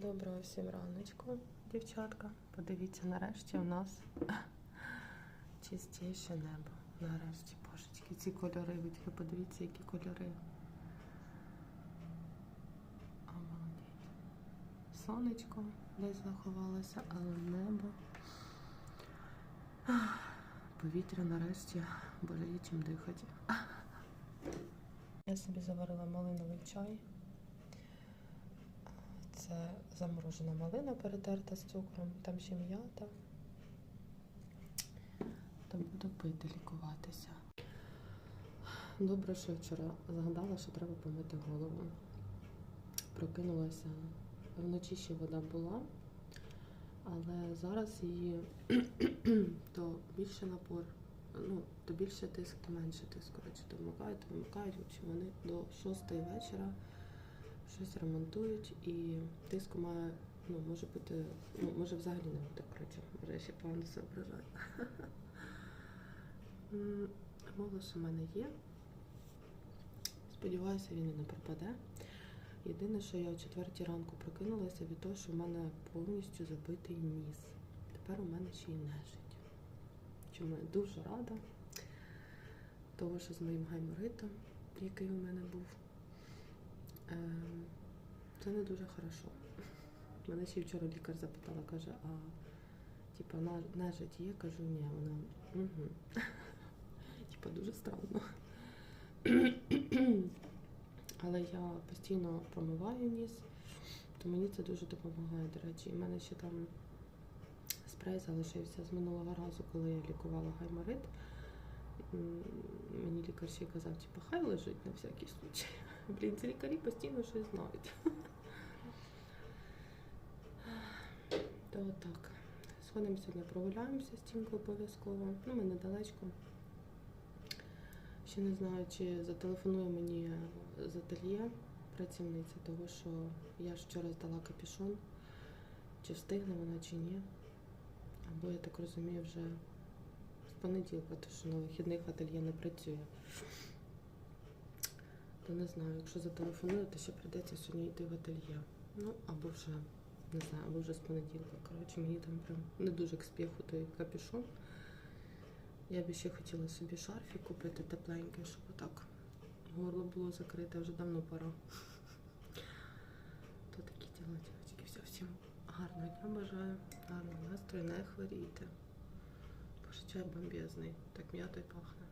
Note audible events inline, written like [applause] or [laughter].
Доброго всім раночку, дівчатка. Подивіться, нарешті у нас [laughs] чистіше небо. Нарешті, божечки, ці кольори, ви тільки подивіться, які кольори. Обалдеть. Сонечко десь заховалося, але небо. Повітря нарешті, боже, чим дихати. [laughs] Я собі заварила малиновий чай. Це заморожена малина перетерта з цукром, там ще м'ята. Та буду пити, лікуватися. Добре, що вчора згадала, що треба помити голову. Прокинулася. Вночі ще вода була, але зараз її [clears throat] то більше напор, ну, то більше тиск, то менше тиск. Коротше, то вмикають, то вимикають. Вони до 6 вечора щось ремонтують і тиску має, ну, може бути, ну, може взагалі не бути, коротше, може я ще погано соображаю. [laughs] М, Голос у мене є. Сподіваюся, він і не пропаде. Єдине, що я о четвертій ранку прокинулася від того, що в мене повністю забитий ніс. Тепер у мене ще й нежить. Чому я дуже рада, того, що з моїм гайморитом, який у мене був, це не дуже хорошо. Мене ще вчора лікар запитала, каже, а типа нежить є? Кажу, ні, вона угу. [laughs] типа дуже странно. [clears throat] Але я постійно промиваю ніс, то мені це дуже допомагає, до речі. В мене ще там спрей залишився з минулого разу, коли я лікувала гайморит. Мені лікар ще казав, типу, хай лежить на всякий случай. Блін, ці лікарі постійно щось знають. [laughs] То отак. Сходимо сьогодні прогуляємося з Тімкою обов'язково. Ну, ми недалечко. Ще не знаю, чи зателефонує мені з ательє працівниця, того що я ж вчора здала капюшон. Чи встигне вона, чи ні. Або я так розумію, вже понеділка, тому що на вихідних ательє не працює. То не знаю, якщо зателефоную, то ще прийдеться сьогодні йти в ательє. Ну, або вже, не знаю, або вже з понеділка. Коротше, мені там прям не дуже к спіху той капюшон. Я би ще хотіла собі шарфік купити тепленький, щоб отак горло було закрите, вже давно пора. То такі діла, дівчатки. Все, всім гарного дня бажаю, гарного настрою, не хворійте. życia bombiezy. Tak mioty pachnę.